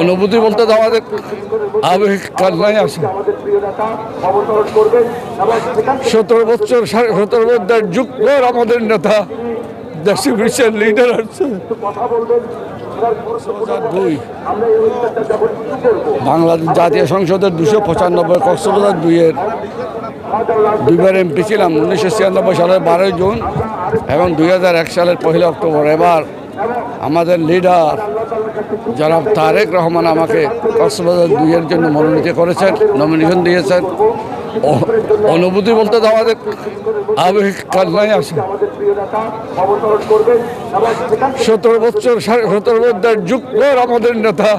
অনুভূতি বলতে তো আমাদের আবেগ কান্নায় আছে। সতেরো বছর, সাড়ে সতেরো বছর যুগ আমাদের নেতা, দেশে বিশ্বের লিডার আছে। বাংলাদেশ জাতীয় সংসদের দুশো পঁচানব্বই, কক্সবাজার দুইয়ের দুইবার এমপি ছিলাম, উনিশশো ছিয়ানব্বই সালের বারোই জুন এবং দুই হাজার এক সালের পহেলা অক্টোবর। এবার আমাদের লিডার যারা তারেক রহমান আমাকে কক্সবাজার দুইয়ের জন্য মনোনীত করেছেন নমিনেশন দিয়েছেন। অনুভূতি বলতে তো আমাদের আবেগ কান্নায় আসে সতেরো বছর, সাড়ে সতেরো বছর যুগ আমাদের নেতা।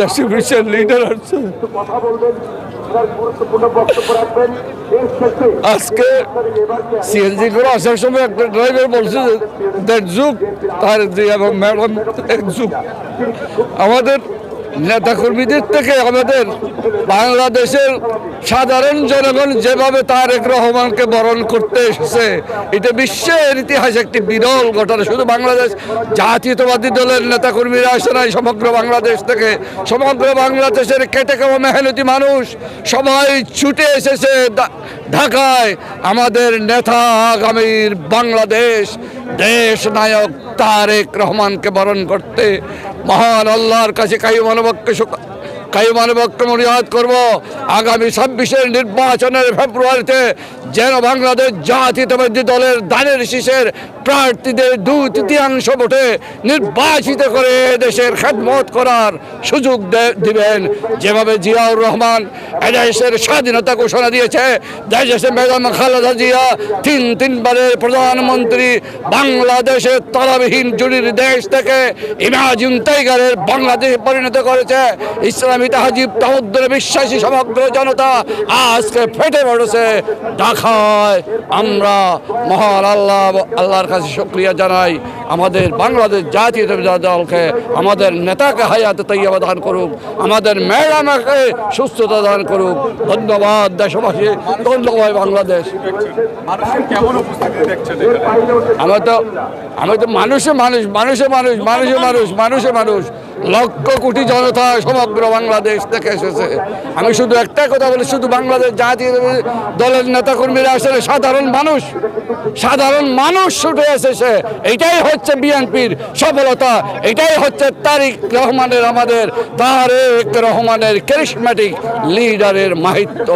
দেশে বিশ্বের লিডার আছে। আজকে সিএনজি করে আসার সময় একটা ড্রাইভার বলছে দেড় যুগ তার যে এবং ম্যাডাম, এক যুগ। আমাদের নেতাকর্মীদের থেকে আমাদের বাংলাদেশের সাধারণ জনগণ যেভাবে তারেক রহমানকে বরণ করতে এসেছে, এটা বিশ্বের ইতিহাসে একটি বিরল ঘটনা। শুধু বাংলাদেশ, জাতীয়তাবাদী দলের নেতাকর্মীরা আসে নাই, সমগ্র বাংলাদেশ থেকে। সমগ্র বাংলাদেশের কেটে খাওয়া মেহনতি মানুষ সবাই ছুটে এসেছে ঢাকায় আমাদের নেতা আগামীর বাংলাদেশ, দেশ নায়ক তারেক রহমানকে বরণ করতে মহান আল্লাহর কাছে কায়ু মানবককে কায়ু মানবককে মরিয়াদ করব। আগামী ছাব্বিশের নির্বাচনের ফেব্রুয়ারিতে যেন বাংলাদেশ জাতীয়তাবাদী দলের দানের শীষের প্রার্থীদের দুই তৃতীয়াংশ ভোটে নির্বাচিত করে দেশের খেদমত করার সুযোগ দিবেন। যেভাবে জিয়াউর রহমান এদেশের স্বাধীনতা ঘোষণা দিয়েছে, দেশের বেগম খালেদা জিয়া তিন তিনবারের প্রধানমন্ত্রী, বাংলাদেশের তলাবিহীন জুড়ির দেশ থেকে ইমাজিন টাইগারের বাংলাদেশে পরিণত করেছে। ইসলামী তাহাজিব তাহদ্দুরে বিশ্বাসী সমগ্র জনতা আজকে ফেটে পড়েছে ঢাকায়। আমরা মহান আল্লাহ, আল্লাহর কাছে শুক্রিয়া জানাই। আমাদের বাংলাদেশ জাতীয় দলকে আমাদের নেতাকে হায়াতে তৈবা দান করুক আমাদের ম্যাডামকে সুস্থতা দান করুক। ধন্যবাদ দেশবাসী ধন্যবাদ বাংলাদেশ। আমরা তো আমি তো মানুষে মানুষ মানুষে মানুষ মানুষে মানুষ মানুষে মানুষ। লক্ষ কোটি জনতা সমগ্র বাংলাদেশ থেকে এসেছে। আমি শুধু একটা কথা বলি শুধু বাংলাদেশ জাতীয় দলের নেতাকর্মীরা আসলে সাধারণ মানুষ। সাধারণ মানুষ ছুটে এসেছে। এটাই হচ্ছে বিএনপির সফলতা এটাই হচ্ছে তারিক রহমানের আমাদের তারেক রহমানের ক্যারিসম্যাটিক লিডারের মাহিত্য।